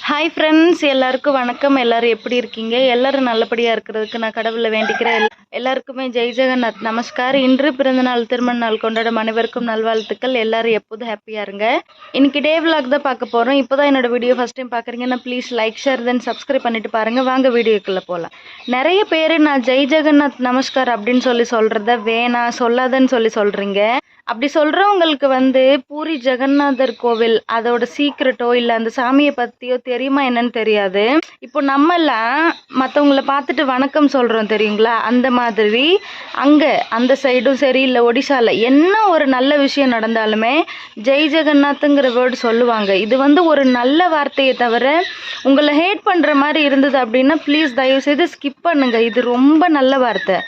Hi friends எல்லாருக்கும் வணக்கம். எல்லாரும் எப்படி இருக்கீங்க? எல்லாரும் நல்லபடியாக இருக்கிறதுக்கு நான் கடவுளை வேண்டிக்கிறேன். எல்லாருக்குமே ஜெய் ஜெகநாத். நமஸ்கார். இன்று பிறந்தநாள் திருமண நாள் கொண்டாடும் அனைவருக்கும் நல்வாழ்த்துக்கள். எல்லாரும் எப்போதும் ஹாப்பியாக இருங்க. இன்னைக்கு டே vlog தான் பார்க்க போகிறோம் இப்போ தான் என்னோட வீடியோ ஃபஸ்ட் டைம் பார்க்குறீங்கன்னா please like share then subscribe பண்ணிட்டு பாருங்கள் வாங்க வீடியோக்குள்ளே போகலாம் நிறைய பேர் நான் ஜெய் ஜெகநாத் நமஸ்கார் அப்படின்னு சொல்லி சொல்கிறத வேணாம் சொல்லாதன்னு சொல்லி சொல்கிறீங்க அப்படி சொல்கிறவங்களுக்கு வந்து பூரி ஜெகநாதர் கோவில் அதோட சீக்கிரட்டோ இல்லை அந்த சாமியை பற்றியோ தெரியுமா என்னன்னு தெரியாது. இப்போ நம்மெல்லாம் மற்றவங்கள பார்த்துட்டு வணக்கம் சொல்கிறோம் தெரியுங்களா? அந்த மாதிரி அங்கே அந்த சைடும் சரி இல்லை ஒடிசாவில் என்ன ஒரு நல்ல விஷயம் நடந்தாலுமே ஜெய் ஜெகநாத்துங்கிற வேர்டு சொல்லுவாங்க. இது வந்து ஒரு நல்ல வார்த்தையை தவிர உங்களை ஹேட் பண்ணுற மாதிரி இருந்தது அப்படின்னா ப்ளீஸ் தயவுசெய்து ஸ்கிப் பண்ணுங்கள் இது ரொம்ப நல்ல வார்த்தை.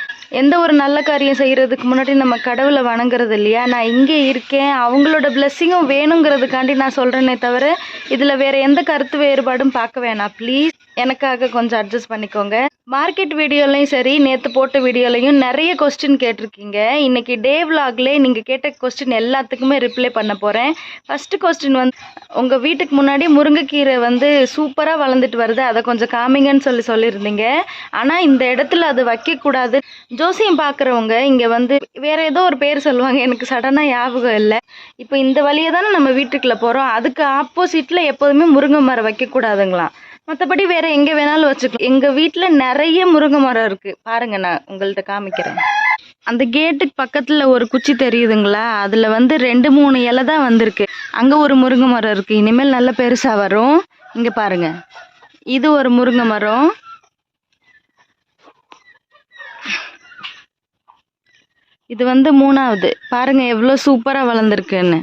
எந்த ஒரு நல்ல காரியம் செய்கிறதுக்கு முன்னாடி நம்ம கடவுளை வணங்குறது இல்லையா? நான் இங்கே இருக்கேன். அவங்களோட பிளெஸ்ஸிங்கும் வேணுங்கிறதுக்காண்டி நான் சொல்கிறேனே தவிர இதில் வேறு எந்த கருத்து வேறுபாடும் பார்க்க வேணாம். ப்ளீஸ் எனக்காக கொஞ்சம் அட்ஜஸ்ட் பண்ணிக்கோங்க. மார்க்கெட் வீடியோலையும் சரி நேற்று போட்ட வீடியோலையும் நிறைய கொஸ்டின் கேட்டிருக்கீங்க. இன்னைக்கு டே விலாக்லேயே நீங்கள் கேட்ட கொஸ்டின் எல்லாத்துக்குமே ரிப்ளை பண்ண போகிறேன் ஃபஸ்ட்டு கொஸ்டின் வந்து உங்கள் வீட்டுக்கு முன்னாடி முருங்கைக்கீரை வந்து சூப்பராக வளர்ந்துட்டு வருது. அதை கொஞ்சம் காமிங்கன்னு சொல்லி சொல்லியிருந்தீங்க. ஆனால் இந்த இடத்துல அது வைக்கக்கூடாது ஜோசியம் பார்க்குறவங்க இங்கே வந்து வேற ஏதோ ஒரு பேர் சொல்லுவாங்க. எனக்கு சடனாக ஞாபகம் இல்லை. இப்போ இந்த வழியை தானே நம்ம வீட்டுக்குள்ளே போகிறோம் அதுக்கு ஆப்போசிட்டில் எப்போதுமே முருங்கை மரம் வைக்கக்கூடாதுங்களாம் மற்றபடி வேற எங்கே வேணாலும் வச்சுக்கலாம். எங்கள் வீட்டில் நிறைய முருங்கை மரம் இருக்குது பாருங்க நான் உங்கள்கிட்ட காமிக்கிறேன். அந்த கேட்டுக்கு பக்கத்தில் ஒரு குச்சி தெரியுதுங்களா? அதில் வந்து ரெண்டு மூணு இலை தான் வந்திருக்கு. அங்கே ஒரு முருங்கை மரம் இருக்குது இனிமேல் நல்ல பெருசாக வரும். இங்கே பாருங்க. இது ஒரு முருங்கை மரம். இது வந்து மூணாவது. பாருங்க எவ்வளோ சூப்பராக வளர்ந்துருக்குன்னு.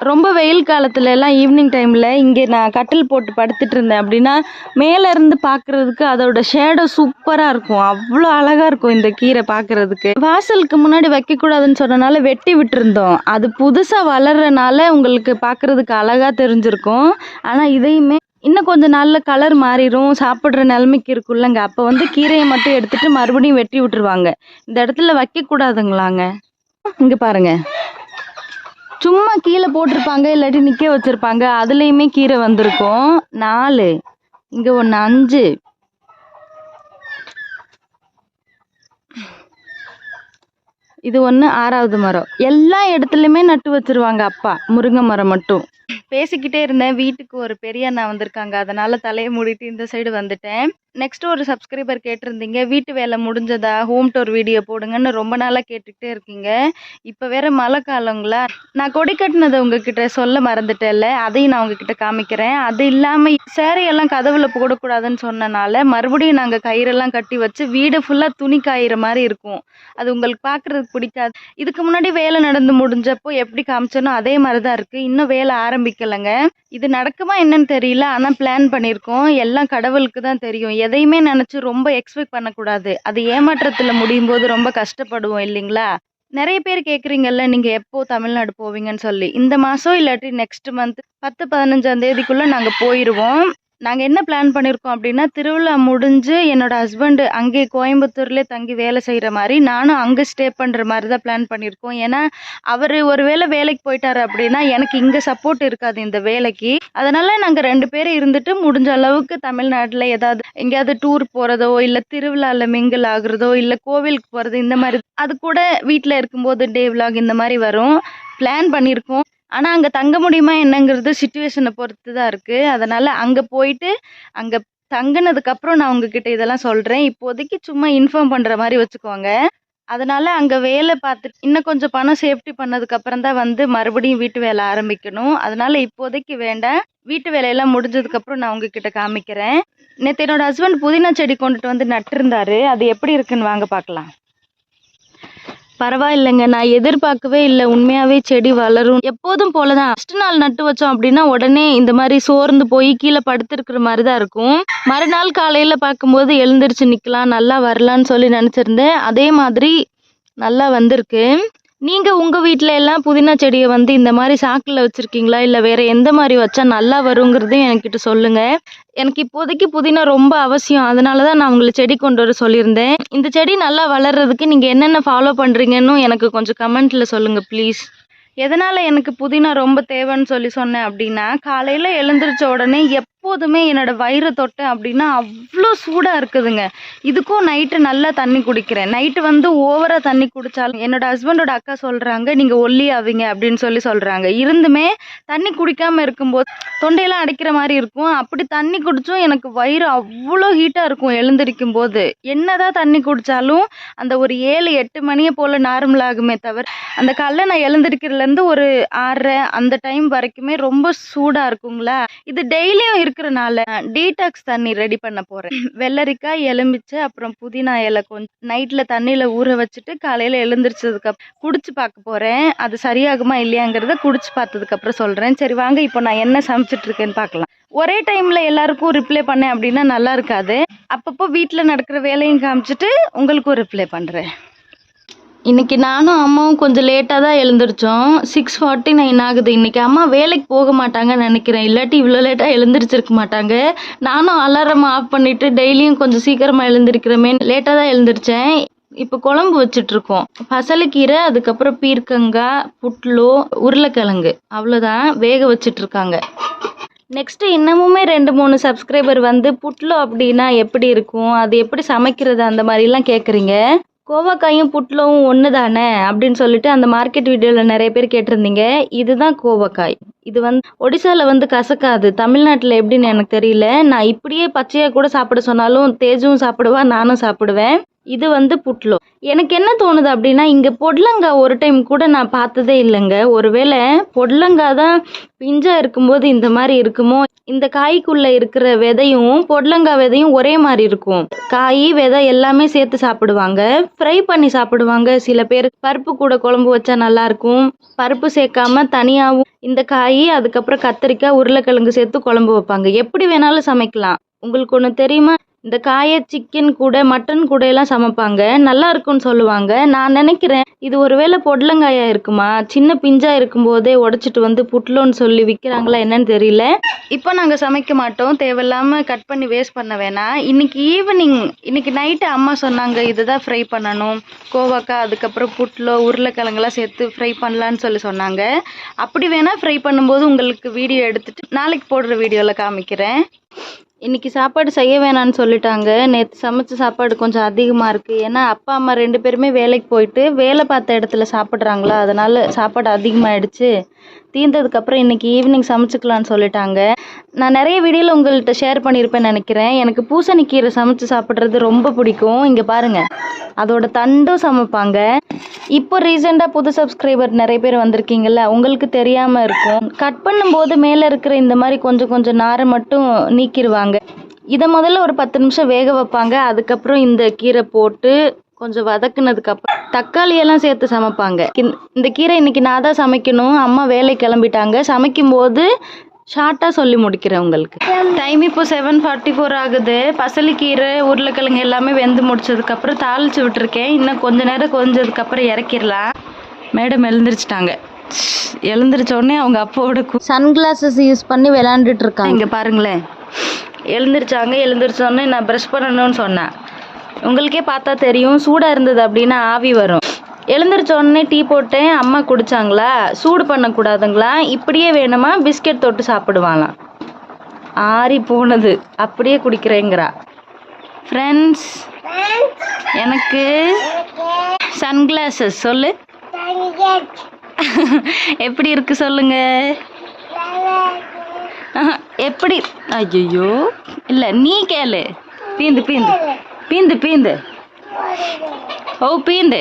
ரொம்ப வெயில் காலத்துல எல்லாம் ஈவினிங் டைமில் இங்கே நான் கட்டில் போட்டு படுத்துட்டு இருந்தேன் அப்படின்னா மேலே இருந்து பார்க்கறதுக்கு அதோட ஷேடோ சூப்பராக இருக்கும். அவ்வளோ அழகாக இருக்கும் இந்த கீரை பார்க்கறதுக்கு வாசலுக்கு முன்னாடி வைக்கக்கூடாதுன்னு சொன்னனால வெட்டி விட்டுருந்தோம். அது புதுசாக வளர்றனால உங்களுக்கு பார்க்கறதுக்கு அழகாக தெரிஞ்சிருக்கும். ஆனால் இதையுமே இன்னும் கொஞ்சம் நாளில் கலர் மாறிடும் சாப்பிட்ற நிலைமைக்கு இருக்குல்லங்க. அப்போ வந்து கீரையை மட்டும் எடுத்துட்டு மறுபடியும் வெட்டி விட்டுருவாங்க. இந்த இடத்துல வைக்கக்கூடாதுங்களாங்க இங்கே பாருங்க. சும்மா கீழே போட்டிருப்பாங்க இல்லாட்டி நிற்க வச்சிருப்பாங்க. அதுலேயுமே கீரை வந்திருக்கும். நாலு. இங்கே ஒன்று அஞ்சு. இது ஒன்று ஆறாவது மரம். எல்லா இடத்துலையுமே நட்டு வச்சிருவாங்க அப்பா. முருங்கை மரம் மட்டும். பேசிக்கிட்டே இருந்தேன். வீட்டுக்கு ஒரு பெரிய அண்ணா வந்திருக்காங்க. அதனால தலையை மூடிட்டு இந்த சைடு வந்துட்டேன். நெக்ஸ்ட் ஒரு சப்ஸ்கிரைபர் கேட்டிருந்தீங்க. வீட்டு வேலை முடிஞ்சதா? ஹோம் டூர் வீடியோ போடுங்கன்னு ரொம்ப நாளாக கேட்டுக்கிட்டே இருக்கீங்க. இப்போ வேற மழை காலங்களா? நான் கொடி கட்டினதை உங்ககிட்ட சொல்ல மறந்துட்டேன்ல. அதையும் நான் உங்ககிட்ட காமிக்கிறேன். அது இல்லாமல் சேரையெல்லாம் எல்லாம் கதவுல போடக்கூடாதுன்னு சொன்னனால மறுபடியும் நாங்கள் கயிறெல்லாம் கட்டி வச்சு வீடு ஃபுல்லாக துணி காயிற மாதிரி இருக்கும். அது உங்களுக்கு பார்க்குறதுக்கு பிடிக்காது. இதுக்கு முன்னாடி வேலை நடந்து முடிஞ்சப்போ எப்படி காமிச்சனோ அதே மாதிரி தான் இருக்குது இன்னும் வேலை ஆரம்பிக்கலைங்க. இது நடக்குமா என்னன்னு தெரியல. ஆனால் பிளான் பண்ணியிருக்கோம். எல்லாம் கடவுளுக்கு தான் தெரியும். எதையுமே நினச்சி ரொம்ப எக்ஸ்பெக்ட் பண்ணக்கூடாது. அது ஏமாற்றத்தில் முடியும் போது ரொம்ப கஷ்டப்படுவோம் இல்லைங்களா? நிறைய பேர் கேட்குறீங்கல்ல நீங்கள் எப்போ தமிழ்நாடு போவீங்கன்னு சொல்லி. இந்த மாதம் இல்லாட்டி நெக்ஸ்ட் மந்த் பத்து பதினஞ்சாம் தேதிக்குள்ளே நாங்கள் போயிடுவோம் நாங்கள் என்ன பிளான் பண்ணியிருக்கோம் அப்படின்னா திருவிழா முடிஞ்சு என்னோட ஹஸ்பண்டு அங்கே கோயம்புத்தூர்லேயே தங்கி வேலை செய்கிற மாதிரி நானும் அங்கே ஸ்டே பண்ணுற மாதிரி தான் பிளான் பண்ணியிருக்கோம் ஏன்னா அவர் ஒரு வேளை வேலைக்கு போயிட்டாரு அப்படின்னா எனக்கு இங்கே சப்போர்ட் இருக்காது இந்த வேலைக்கு. அதனால் நாங்கள் ரெண்டு பேரும் இருந்துட்டு முடிஞ்ச அளவுக்கு தமிழ்நாட்டில் ஏதாவது எங்கேயாவது டூர் போகிறதோ இல்லை திருவிழாவில் மிங்கிள் ஆகுறதோ இல்லை கோவிலுக்கு போகிறது இந்த மாதிரி அது கூட வீட்டில் இருக்கும்போது டே விலாக் இந்த மாதிரி வரும். பிளான் பண்ணியிருக்கோம் ஆனால் அங்கே தங்க முடியுமா என்னங்கிறது சுச்சுவேஷனை பொறுத்து தான் இருக்குது அதனால் அங்கே போயிட்டு அங்கே தங்குனதுக்கப்புறம் நான் உங்ககிட்ட இதெல்லாம் சொல்கிறேன் இப்போதைக்கு சும்மா இன்ஃபார்ம் பண்ணுற மாதிரி வச்சுக்கோங்க. அதனால் அங்கே வேலை பார்த்துட்டு இன்னும் கொஞ்சம் பணம் சேஃப்டி பண்ணதுக்கப்புறம் தான் வந்து மறுபடியும் வீட்டு வேலை ஆரம்பிக்கணும். அதனால் இப்போதைக்கு வேண்டாம். வீட்டு வேலையெல்லாம் முடிஞ்சதுக்கப்புறம் நான் உங்ககிட்ட காமிக்கிறேன். நேற்று என்னோடய ஹஸ்பண்ட் புதினா செடி கொண்டுட்டு வந்து நட்டிருந்தாரு. அது எப்படி இருக்குன்னு வாங்க பார்க்கலாம். பரவாயில்லைங்க நான் எதிர்பார்க்கவே இல்லை. உண்மையாவே செடி வளரும். எப்போதும் போலதான். ஃபர்ஸ்ட் நாள் நட்டு வச்சோம் அப்படின்னா உடனே இந்த மாதிரி சோர்ந்து போய் கீழே படுத்திருக்கிற மாதிரி தான் இருக்கும். மறுநாள் காலையில பார்க்கும்போது எழுந்திரிச்சு நிக்கலாம் நல்லா வரலான்னு சொல்லி நினைச்சிருந்தேன். அதே மாதிரி நல்லா வந்திருக்கு. நீங்க உங்க வீட்ல எல்லாம் புதினா செடியை வந்து இந்த மாதிரி சாக்குல வச்சிருக்கீங்களா? இல்ல வேற எந்த மாதிரி வச்சா நல்லா வருங்கிறதையும் என்கிட்ட சொல்லுங்க. எனக்கு இப்போதைக்கு புதினா ரொம்ப அவசியம். அதனால தான் நான் உங்களை செடி கொண்டு வர சொல்லியிருந்தேன். இந்த செடி நல்லா வளர்றதுக்கு நீங்கள் என்னென்ன ஃபாலோ பண்ணுறீங்கன்னு எனக்கு கொஞ்சம் கமெண்ட்டில் சொல்லுங்கள் ப்ளீஸ் எதனால் எனக்கு புதினா ரொம்ப தேவைன்னு சொல்லி சொன்னேன் அப்படின்னா காலையில் எழுந்திரிச்ச உடனே எப் எப்போதுமே என்னோட வயிறு தொட்டேன் அப்படின்னா அவ்வளோ சூடாக இருக்குதுங்க. இதுக்கும் நைட்டு நல்லா தண்ணி குடிக்கிறேன். நைட்டு வந்து ஓவராக தண்ணி குடித்தாலும் என்னோட ஹஸ்பண்டோட அக்கா சொல்கிறாங்க நீங்கள் ஒல்லி ஆவீங்க அப்படின்னு சொல்லி சொல்கிறாங்க இருந்துமே தண்ணி குடிக்காமல் இருக்கும்போது தொண்டையெல்லாம் அடைக்கிற மாதிரி இருக்கும். அப்படி தண்ணி குடிச்சும் எனக்கு வயிறு அவ்வளோ ஹீட்டாக இருக்கும் எழுந்திருக்கும் போது என்னதான் தண்ணி குடித்தாலும் அந்த ஒரு ஏழு எட்டு மணியை போல் நார்மல் ஆகுமே தவிர அந்த காலைல நான் எழுந்திருக்கிறதுலேருந்து ஒரு ஆறரை அந்த டைம் வரைக்குமே ரொம்ப சூடாக இருக்குங்களா? இது டெய்லியும் இருக்கிறனால டீடாக்ஸ் தண்ணி ரெடி பண்ண போகிறேன் வெள்ளரிக்காய் எலுமிச்சை அப்புறம் புதினா இலை கொஞ்சம் நைட்டில் தண்ணியில் ஊற வச்சுட்டு காலையில் எழுந்திரிச்சதுக்கு குடிச்சு பார்க்க போகிறேன் அது சரியாகுமா இல்லையாங்கிறத குடிச்சு பார்த்ததுக்கப்புறம் சொல்கிறேன் சரி வாங்க இப்போ நான் என்ன சமைச்சிட்டு இருக்கேன்னு பார்க்கலாம். ஒரே டைமில் எல்லாருக்கும் ரிப்ளை பண்ணேன் அப்படின்னா நல்லா இருக்காது. அப்பப்போ வீட்டில் நடக்கிற வேலையும் காமிச்சிட்டு உங்களுக்கும் ரிப்ளை பண்ணுறேன் இன்னைக்கு நானும் அம்மாவும் கொஞ்சம் லேட்டாக தான் எழுந்திரிச்சோம். சிக்ஸ் ஃபார்ட்டி நைன் ஆகுது. இன்னைக்கு அம்மா வேலைக்கு போக மாட்டாங்கன்னு நினைக்கிறேன். இல்லாட்டி இவ்வளோ லேட்டாக எழுந்திரிச்சிருக்க மாட்டாங்க. நானும் அலாரம் ஆஃப் பண்ணிட்டு டெய்லியும் கொஞ்சம் சீக்கிரமாக எழுந்திருக்கிறமே. லேட்டாக தான் எழுந்திரிச்சேன். இப்போ குழம்பு வச்சிட்ருக்கோம் பசலைக்கீரை அதுக்கப்புறம் பீர்க்கங்காய் புட்லோ உருளைக்கிழங்கு. அவ்வளோதான் வேக வச்சிட்ருக்காங்க நெக்ஸ்ட்டு இன்னமுமே ரெண்டு மூணு சப்ஸ்கிரைபர் வந்து புட்லோ அப்படின்னா எப்படி இருக்கும்? அது எப்படி சமைக்கிறது? அந்த மாதிரிலாம் கேட்குறீங்க கோவக்காயும் புட்லவும் ஒன்று தானே அப்படின்னு சொல்லிட்டு அந்த மார்க்கெட் வீடியோவில் நிறைய பேர் கேட்டிருந்தீங்க. இதுதான் கோவக்காய். இது வந்து ஒடிசாவில் வந்து கசக்காது. தமிழ்நாட்டில் எப்படின்னு எனக்கு தெரியல. நான் இப்படியே பச்சையாக கூட சாப்பிட சொன்னாலும் தேஜும் சாப்பிடுவா நானும் சாப்பிடுவேன். இது வந்து புட்லோ. எனக்கு என்ன தோணுது அப்படின்னா இங்கே பொடலங்காய் ஒரு டைம் கூட நான் பார்த்ததே இல்லைங்க. ஒருவேளை பொடலங்காய் தான் பிஞ்சாக இருக்கும்போது இந்த மாதிரி இருக்குமோ? இந்த காய்க்குள்ளே இருக்கிற விதையும் பொடலங்காய் விதையும் ஒரே மாதிரி இருக்கும். காய் விதை எல்லாமே சேர்த்து சாப்பிடுவாங்க. ஃப்ரை பண்ணி சாப்பிடுவாங்க. சில பேர் பருப்பு கூட குழம்பு வச்சா நல்லாயிருக்கும் பருப்பு சேர்க்காம தனியாகவும் இந்த காய் அதுக்கப்புறம் கத்திரிக்காய் உருளைக்கிழங்கு சேர்த்து குழம்பு வைப்பாங்க. எப்படி வேணாலும் சமைக்கலாம். உங்களுக்கு ஒன்று தெரியுமா? இந்த காய சிக்கன் கூட மட்டன் கூட எல்லாம் சமைப்பாங்க. நல்லா இருக்கும்னு சொல்லுவாங்க. நான் நினைக்கிறேன் இது ஒருவேளை பொடலங்காயா இருக்குமா? சின்ன பிஞ்சா இருக்கும்போதே உடச்சிட்டு வந்து புட்லோன்னு சொல்லி விற்கிறாங்களா என்னன்னு தெரியல. இப்போ நாங்கள் சமைக்க மாட்டோம். தேவையில்லாம கட் பண்ணி வேஸ்ட் பண்ண வேணாம். இன்னைக்கு ஈவினிங் இன்னைக்கு நைட்டு அம்மா சொன்னாங்க இதை தான் ஃப்ரை பண்ணணும். கோவாக்காய் அதுக்கப்புறம் புட்லோ உருளைக்கிழங்குலாம் சேர்த்து ஃப்ரை பண்ணலான்னு சொல்லி சொன்னாங்க. அப்படி வேணா ஃப்ரை பண்ணும்போது உங்களுக்கு வீடியோ எடுத்துட்டு நாளைக்கு போடுற வீடியோவில் காமிக்கிறேன். இன்னைக்கு சாப்பாடு செய்ய வேணாம்னு சொல்லிட்டாங்க. நேற்று சமைச்ச சாப்பாடு கொஞ்சம் அதிகமாக இருக்குது ஏன்னா அப்பா அம்மா ரெண்டு பேருமே வேலைக்கு போயிட்டு வேலை பார்த்த இடத்துல சாப்பிட்றாங்களா? அதனால் சாப்பாடு அதிகமாகிடுச்சு தீர்ந்ததுக்கப்புறம் இன்னைக்கு ஈவினிங் சமைச்சிக்கலான்னு சொல்லிட்டாங்க. நான் நிறைய வீடியோவில் உங்கள்கிட்ட ஷேர் பண்ணியிருப்பேன்னு நினைக்கிறேன். எனக்கு பூசணிக்கீரை சமைச்சு சாப்பிட்றது ரொம்ப பிடிக்கும். இங்கே பாருங்கள் அதோட தண்டும் சமைப்பாங்க. இப்போ ரீசெண்டாக புது சப்ஸ்கிரைபர் நிறைய பேர் வந்திருக்கீங்கல்ல உங்களுக்கு தெரியாமல் இருக்கும். கட் பண்ணும்போது மேலே இருக்கிற இந்த மாதிரி கொஞ்சம் கொஞ்சம் நாரை மட்டும் நீக்கிடுவாங்க. இதை முதல்ல ஒரு பத்து நிமிஷம் வேக வைப்பாங்க. அதுக்கப்புறம் இந்த கீரை போட்டு கொஞ்சம் வதக்குனதுக்கப்புறம் தக்காளியெல்லாம் தக்காளி எல்லாம் சேர்த்து சமைப்பாங்க. இந்த- கீரை இன்னைக்கு நான் தான் சமைக்கணும். அம்மா வேலை கிளம்பிட்டாங்க. சமைக்கும்போது ஷார்ட்டாக சொல்லி முடிக்கிறேன் உங்களுக்கு. டைம் இப்போ செவன் ஃபார்ட்டி ஃபோர் ஆகுது. பசலிக்கீரை உருளைக்கிழங்கு எல்லாமே வெந்து முடிச்சதுக்கப்புறம் தாளிச்சு விட்டுருக்கேன். இன்னும் கொஞ்ச நேரம் கொஞ்சதுக்கப்புறம் இறக்கிடலாம். மேடம் எழுந்திரிச்சிட்டாங்க. எழுந்திரிச்ச உடனே அவங்க அப்பாவோட சன்கிளாஸஸ் யூஸ் பண்ணி விளாண்டுட்டு இருக்காங்க. இங்கே பாருங்களேன். எழுந்திரிச்சாங்க. எழுந்திரிச்ச உடனே நான் ப்ரஷ் பண்ணணும்னு சொன்னேன். உங்களுக்கே பார்த்தா தெரியும். சூடாக இருந்தது அப்படின்னா ஆவி வரும். எழுந்திரிச்ச உடனே டீ போட்டேன். அம்மா குடிச்சாங்களா? சூடு பண்ணக்கூடாதுங்களா? இப்படியே வேணுமா? பிஸ்கெட் தொட்டு சாப்பிடுவாங்களாம் ஆறி போனது. அப்படியே குடிக்கிறேங்கிறா. ஃப்ரெண்ட்ஸ் எனக்கு சன்கிளாஸஸ் சொல்லு. எப்படி இருக்கு சொல்லுங்க. எப்படி? ஐயோ இல்லை நீ கேளு. பீந்து பீந்து. பீந்து பீந்து. ஓ பீந்து.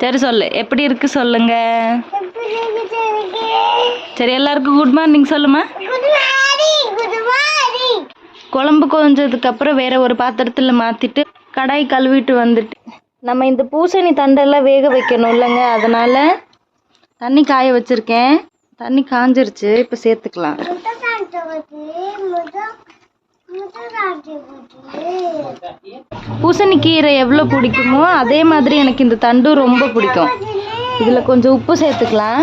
சரி சொல்லு. எப்படி இருக்கு சொல்லுங்க. சரி எல்லாருக்கும் குட் மார்னிங் சொல்லுமா. குழம்பு கொஞ்சதுக்கு அப்புறம் வேற ஒரு பாத்திரத்துல மாத்திட்டு கடாய் கழுவிட்டு வந்துட்டு நம்ம இந்த பூசணி தண்டெல்லாம் வேக வைக்கணும் இல்லைங்க. அதனால தண்ணி காய வச்சிருக்கேன். தண்ணி காஞ்சிருச்சு. இப்போ சேர்த்துக்கலாம். பூசணிக்கீரை எவ்வளோ பிடிக்குமோ அதே மாதிரி எனக்கு இந்த தண்டு ரொம்ப பிடிக்கும். இதில் கொஞ்சம் உப்பு சேர்த்துக்கலாம்.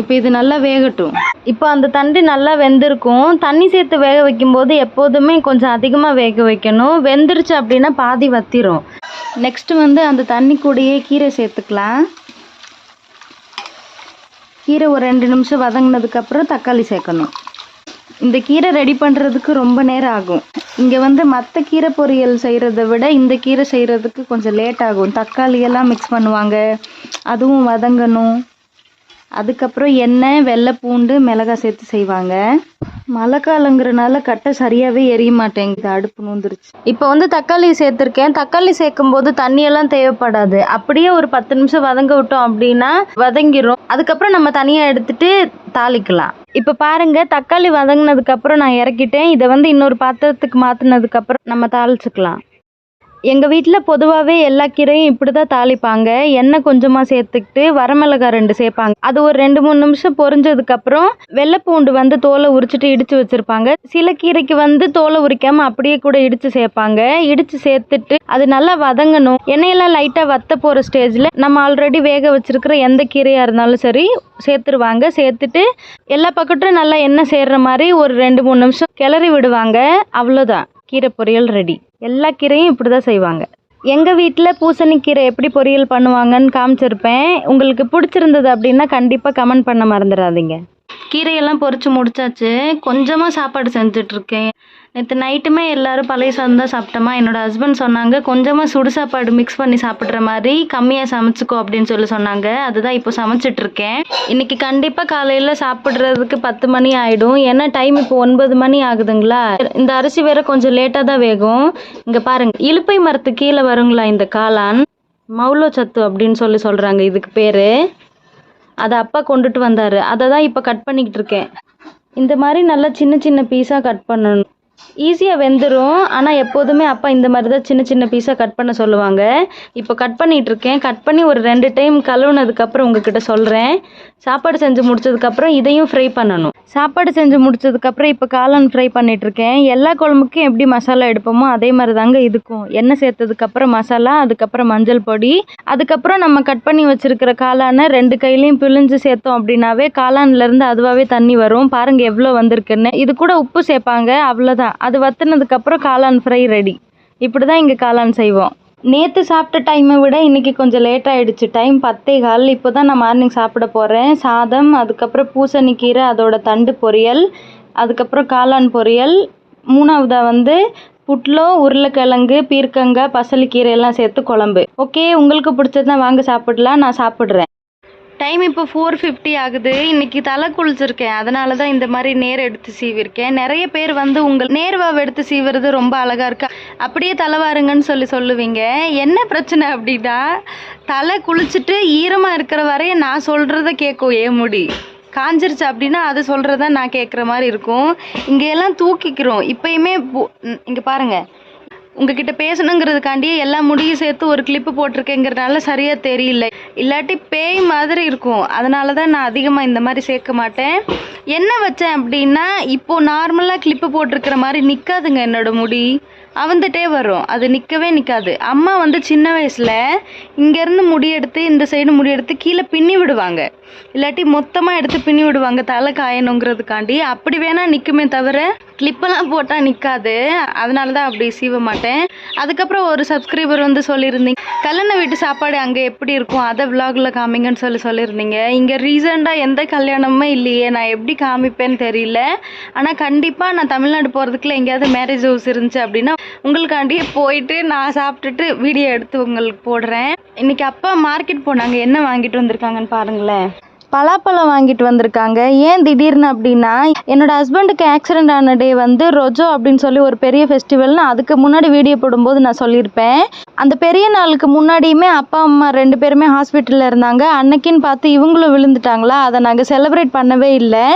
இப்போ இது நல்லா வேகட்டும். இப்போ அந்த தண்டு நல்லா வெந்திருக்கும். தண்ணி சேர்த்து வேக வைக்கும்போது எப்போதுமே கொஞ்சம் அதிகமாக வேக வைக்கணும். வெந்துருச்சு அப்படின்னா பாதி வத்திரும். நெக்ஸ்ட் வந்து அந்த தண்ணி கூடயே கீரை சேர்த்துக்கலாம். கீரை ஒரு ரெண்டு நிமிஷம் வதங்கினதுக்கப்புறம் தக்காளி சேர்க்கணும். இந்த கீரை ரெடி பண்ணுறதுக்கு ரொம்ப நேரம் ஆகும். இங்கே வந்து மற்ற கீரை பொரியல் செய்கிறத விட இந்த கீரை செய்கிறதுக்கு கொஞ்சம் லேட் ஆகும். தக்காளியெல்லாம் மிக்ஸ் பண்ணுவாங்க. அதுவும் வதங்கணும். அதுக்கப்புறம் எண்ணெய் வெள்ளை பூண்டு மிளகாய் சேர்த்து செய்வாங்க. மழை காலங்கிறனால கட்டை சரியாகவே எரிய மாட்டேங்குது அடுப்பு நூந்துருச்சு. இப்போ வந்து தக்காளி சேர்த்துருக்கேன். தக்காளி சேர்க்கும் போது தண்ணியெல்லாம் தேவைப்படாது. அப்படியே ஒரு பத்து நிமிஷம் வதங்க விட்டோம் அப்படின்னா வதங்கிரும். அதுக்கப்புறம் நம்ம தனியாக எடுத்துட்டு தாளிக்கலாம். இப்போ பாருங்க தக்காளி வதங்கினதுக்கப்புறம் நான் இறக்கிட்டேன். இதை வந்து இன்னொரு பாத்திரத்துக்கு மாற்றினதுக்கப்புறம் நம்ம தாளிச்சுக்கலாம். எங்கள் வீட்டில் பொதுவாகவே எல்லா கீரையும் இப்படி தான் தாளிப்பாங்க. எண்ணெய் கொஞ்சமாக சேர்த்துக்கிட்டு வரமிளகாய் ரெண்டு சேர்ப்பாங்க. அது ஒரு ரெண்டு மூணு நிமிஷம் பொரிஞ்சதுக்கப்புறம் வெள்ளைப்பூண்டு வந்து தோலை உரிச்சிட்டு இடித்து வச்சுருப்பாங்க. சில கீரைக்கு வந்து தோலை உரிக்காமல் அப்படியே கூட இடித்து சேர்ப்பாங்க. இடித்து சேர்த்துட்டு அது நல்லா வதங்கணும். எண்ணெயெல்லாம் லைட்டாக வத்த போகிற ஸ்டேஜில் நம்ம ஆல்ரெடி வேக வச்சுருக்கிற எந்த கீரையாக இருந்தாலும் சரி சேர்த்துருவாங்க. சேர்த்துட்டு எல்லா பக்கத்தும் நல்லா எண்ணெய் சேர்ற மாதிரி ஒரு ரெண்டு மூணு நிமிஷம் கிளறி விடுவாங்க. அவ்வளோதான் கீரை பொரியல் ரெடி எல்லா கீரையும் இப்படி தான் செய்வாங்க எங்கள் வீட்டில் பூசணிக்கீரை எப்படி பொரியல் பண்ணுவாங்கன்னு காமிச்சிருப்பேன். உங்களுக்கு பிடிச்சிருந்தது அப்படின்னா கண்டிப்பாக கமெண்ட் பண்ண மறந்துடாதீங்க. கீரையெல்லாம் பொறிச்சு முடிச்சாச்சு. கொஞ்சமாக சாப்பாடு செஞ்சுட்ருக்கேன். நேற்று நைட்டுமே எல்லாரும் பழைய சாதம் தான் சாப்பிட்டோமா. என்னோட ஹஸ்பண்ட் சொன்னாங்க கொஞ்சமாக சுடு சாப்பாடு மிக்ஸ் பண்ணி சாப்பிட்ற மாதிரி கம்மியாக சமைச்சுக்கோ அப்படின்னு சொல்லி சொன்னாங்க. அதுதான் இப்போ சமைச்சிட்டு இருக்கேன் இன்னைக்கு கண்டிப்பாக காலையில் சாப்பிட்றதுக்கு பத்து மணி ஆகிடும் ஏன்னா டைம் இப்போ ஒன்பது மணி ஆகுதுங்களா? இந்த அரிசி வேற கொஞ்சம் லேட்டாக தான் வேகும். இங்கே பாருங்க இலுப்பை மரத்து கீழே வருங்களா இந்த காளான்? மௌலோ சத்து அப்படின்னு சொல்லி சொல்கிறாங்க இதுக்கு பேர். அதை அப்பா கொண்டுட்டு வந்தார். அதை தான் இப்போ கட் பண்ணிக்கிட்டு இருக்கேன். இந்த மாதிரி நல்லா சின்ன சின்ன பீஸாக கட் பண்ணணும். ஈஸியாக வெந்துடும் ஆனால் எப்போதுமே அப்பா இந்த மாதிரி தான் சின்ன சின்ன பீஸாக கட் பண்ண சொல்லுவாங்க. இப்போ கட் பண்ணிகிட்டு இருக்கேன் கட் பண்ணி ஒரு ரெண்டு டைம் கழுவுனதுக்கப்புறம் உங்ககிட்ட சொல்கிறேன் சாப்பாடு செஞ்சு முடிச்சதுக்கப்புறம் இதையும் ஃப்ரை பண்ணணும். சாப்பாடு செஞ்சு முடிச்சதுக்கப்புறம் இப்போ காளான் ஃப்ரை பண்ணிகிட்ருக்கேன் எல்லா குழம்புக்கும் எப்படி மசாலா எடுப்போமோ அதே மாதிரி தாங்க இதுக்கும். எண்ணெய் சேர்த்ததுக்கப்புறம் மசாலா அதுக்கப்புறம் மஞ்சள் பொடி. அதுக்கப்புறம் நம்ம கட் பண்ணி வச்சுருக்கிற காளானை ரெண்டு கையிலையும் பிழிஞ்சு சேர்த்தோம் அப்படின்னாவே காளான்லேருந்து அதுவாகவே தண்ணி வரும். பாருங்கள் எவ்வளோ வந்திருக்குன்னு. இது கூட உப்பு சேர்ப்பாங்க அவ்வளோதான் அது வத்துனதுக்கப்புறம் காளான் ஃப்ரை ரெடி இப்படி தான் இங்கே காளான் செய்வோம். நேற்று சாப்பிட்ட டைமை விட இன்றைக்கி கொஞ்சம் லேட் ஆகிடுச்சு டைம் பத்தே கால். இப்போ தான் நான் மார்னிங் சாப்பிட போகிறேன் சாதம் அதுக்கப்புறம் பூசணிக்கீரை அதோட தண்டு பொரியல் அதுக்கப்புறம் காளான் பொரியல். மூணாவதாக வந்து புட்லோ உருளைக்கிழங்கு பீர்க்கங்காய் பசலிக்கீரை எல்லாம் சேர்த்து குழம்பு. ஓகே உங்களுக்கு பிடிச்சதுனா வாங்க சாப்பிடலாம். நான் சாப்பிட்றேன். டைம் இப்போ ஃபோர் ஃபிஃப்டி ஆகுது. இன்னைக்கு தலை குளிச்சிருக்கேன். அதனால தான் இந்த மாதிரி நேர் எடுத்து சீவிருக்கேன். நிறைய பேர் வந்து உங்கள் நேர்வாவை எடுத்து சீவுறது ரொம்ப அழகாக இருக்கு. அப்படியே தலை வாருங்கன்னு சொல்லி சொல்லுவீங்க. என்ன பிரச்சனை அப்படின்னா தலை குளிச்சுட்டு ஈரமாக இருக்கிற வரைய நான் சொல்கிறத கேட்கும் ஏ முடி? காஞ்சிருச்சு அப்படின்னா அது சொல்கிறத நான் கேட்குற மாதிரி இருக்கும். இங்கே எல்லாம் தூக்கிக்கிறோம். இப்பயுமே இங்கே பாருங்கள் உங்ககிட்ட பேசணுங்கிறதுக்காண்டியே எல்லா முடியும் சேர்த்து ஒரு கிளிப்பு போட்டிருக்கேங்கிறதுனால சரியாக தெரியல. இல்லாட்டி பேய் மாதிரி இருக்கும். அதனால தான் நான் அதிகமாக இந்த மாதிரி சேர்க்க மாட்டேன். என்ன வச்சேன் அப்படின்னா இப்போது நார்மலாக கிளிப்பு போட்டிருக்கிற மாதிரி நிற்காதுங்க என்னோட முடி. அவந்துட்டே வரும். அது நிற்கவே நிற்காது அம்மா வந்து சின்ன வயசில் இங்கேருந்து முடி எடுத்து இந்த சைடு முடி எடுத்து கீழே பின்னி விடுவாங்க. இல்லாட்டி மொத்தமாக எடுத்து பின்னி விடுவாங்க தலை காயணுங்கிறதுக்காண்டி. அப்படி வேணால் நிற்குமே தவிர கிளிப்பெல்லாம் போட்டால் நிற்காது அதனால தான் அப்படி சீவ மாட்டேன். அதுக்கப்புறம் ஒரு சப்ஸ்கிரைபர் வந்து சொல்லியிருந்தீங்க கல்யாண வீட்டு சாப்பாடு அங்கே எப்படி இருக்கும்? அதை விலாகில் காமிங்கன்னு சொல்லி சொல்லியிருந்தீங்க. இங்கே ரீசெண்டாக எந்த கல்யாணமுமே இல்லையே. நான் எப்படி காமிப்பேன்னு தெரியல. ஆனால் கண்டிப்பாக நான் தமிழ்நாடு போகிறதுக்குள்ள எங்கேயாவது மேரேஜ் ஹவுஸ் இருந்துச்சு அப்படின்னா உங்களுக்காண்டியே போயிட்டு நான் சாப்பிட்டுட்டு வீடியோ எடுத்து உங்களுக்கு போடுறேன். இன்றைக்கி அப்பா மார்க்கெட் போனாங்க. என்ன வாங்கிட்டு வந்திருக்காங்கன்னு பாருங்களேன். பலாப்பழம் வாங்கிட்டு வந்திருக்காங்க. ஏன் திடீர்னு அப்படின்னா என்னோட ஹஸ்பண்டுக்கு ஆக்சிடென்ட் ஆன டே வந்து ரொஜோ அப்படின்னு சொல்லி ஒரு பெரிய ஃபெஸ்டிவல்னு அதுக்கு முன்னாடி வீடியோ போடும்போது நான் சொல்லியிருப்பேன். அந்த பெரிய நாளுக்கு முன்னாடியுமே அப்பா அம்மா ரெண்டு பேருமே ஹாஸ்பிட்டலில் இருந்தாங்க. அன்னைக்குன்னு பார்த்து இவங்களும் விழுந்துட்டாங்களா? அதை நாங்கள் செலிப்ரேட் பண்ணவே இல்லை.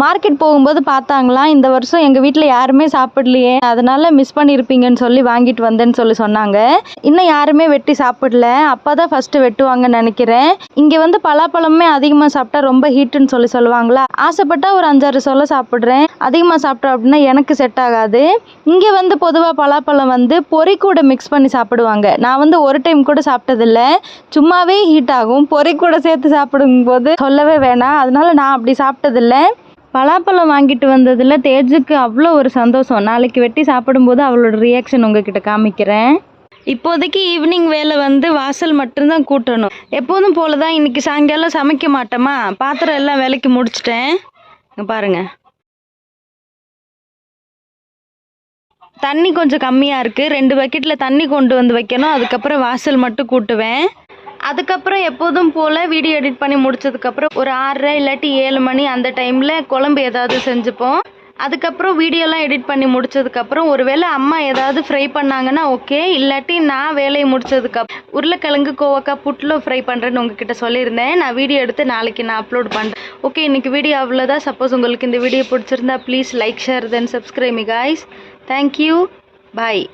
மார்க்கெட் போகும்போது பார்த்தாங்களாம் இந்த வருஷம் எங்கள் வீட்டில் யாருமே சாப்பிடலையே அதனால மிஸ் பண்ணியிருப்பீங்கன்னு சொல்லி வாங்கிட்டு வந்தேன்னு சொல்லி சொன்னாங்க. இன்னும் யாருமே வெட்டி சாப்பிடல அப்போ தான் ஃபஸ்ட்டு வெட்டுவாங்கன்னு நினைக்கிறேன். இங்கே வந்து பலாப்பழமே அதிகமாக சாப்பிட்டா ரொம்ப ஹீட்டுன்னு சொல்லி சொல்லுவாங்களா? ஆசைப்பட்டா ஒரு அஞ்சாறு சொல்ல சாப்பிட்றேன். அதிகமாக சாப்பிட்டோம் அப்படின்னா எனக்கு செட் ஆகாது. இங்கே வந்து பொதுவாக பலாப்பழம் வந்து பொறி கூட மிக்ஸ் பண்ணி சாப்பிடுவாங்க. நான் வந்து ஒரு டைம் கூட சாப்பிட்டதில்ல. சும்மாவே ஹீட் ஆகும். பொறி கூட சேர்த்து சாப்பிடும்போது சொல்லவே வேணாம். அதனால நான் அப்படி சாப்பிட்டதில்ல. பலாப்பழம் வாங்கிட்டு வந்ததில் தேஜுக்கு அவ்வளோ ஒரு சந்தோஷம். நாளைக்கு வெட்டி சாப்பிடும்போது அவளோட ரியாக்ஷன் உங்ககிட்ட காமிக்கிறேன். இப்போதைக்கு ஈவினிங் வேலை வந்து வாசல் மட்டும்தான் கூட்டணும். எப்போதும் போல தான் இன்னைக்கு சாயங்காலம் சமைக்க மாட்டோமா? பாத்திரம் எல்லாம் வேலைக்கு முடிச்சிட்டேன். பாருங்கள் பாருங்க. தண்ணி கொஞ்சம் கம்மியாக இருக்குது ரெண்டு பக்கெட்டில் தண்ணி கொண்டு வந்து வைக்கணும். அதுக்கப்புறம் வாசல் மட்டும் கூட்டுவேன். அதுக்கப்புறம் எப்போதும் போல் வீடியோ எடிட் பண்ணி முடிச்சதுக்கப்புறம் ஒரு ஆறரை இல்லாட்டி ஏழு மணி அந்த டைமில் குழம்பு ஏதாவது செஞ்சுப்போம். அதுக்கப்புறம் வீடியோலாம் எடிட் பண்ணி முடிச்சதுக்கப்புறம் ஒருவேளை அம்மா ஏதாவது ஃப்ரை பண்ணாங்கன்னா ஓகே இல்லாட்டி நான் வேலையை முடிச்சதுக்கப்புறம் உருளைக்கிழங்கு கோவக்காய் புட்டில் ஃப்ரை பண்ணுறேன்னு உங்ககிட்ட சொல்லியிருந்தேன். நான் வீடியோ எடுத்து நாளைக்கு நான் அப்லோட் பண்ணுறேன் ஓகே இன்றைக்கி வீடியோ அவ்வளோதான் சப்போஸ் உங்களுக்கு இந்த வீடியோ பிடிச்சிருந்தா please like share then subscribe guys thank you bye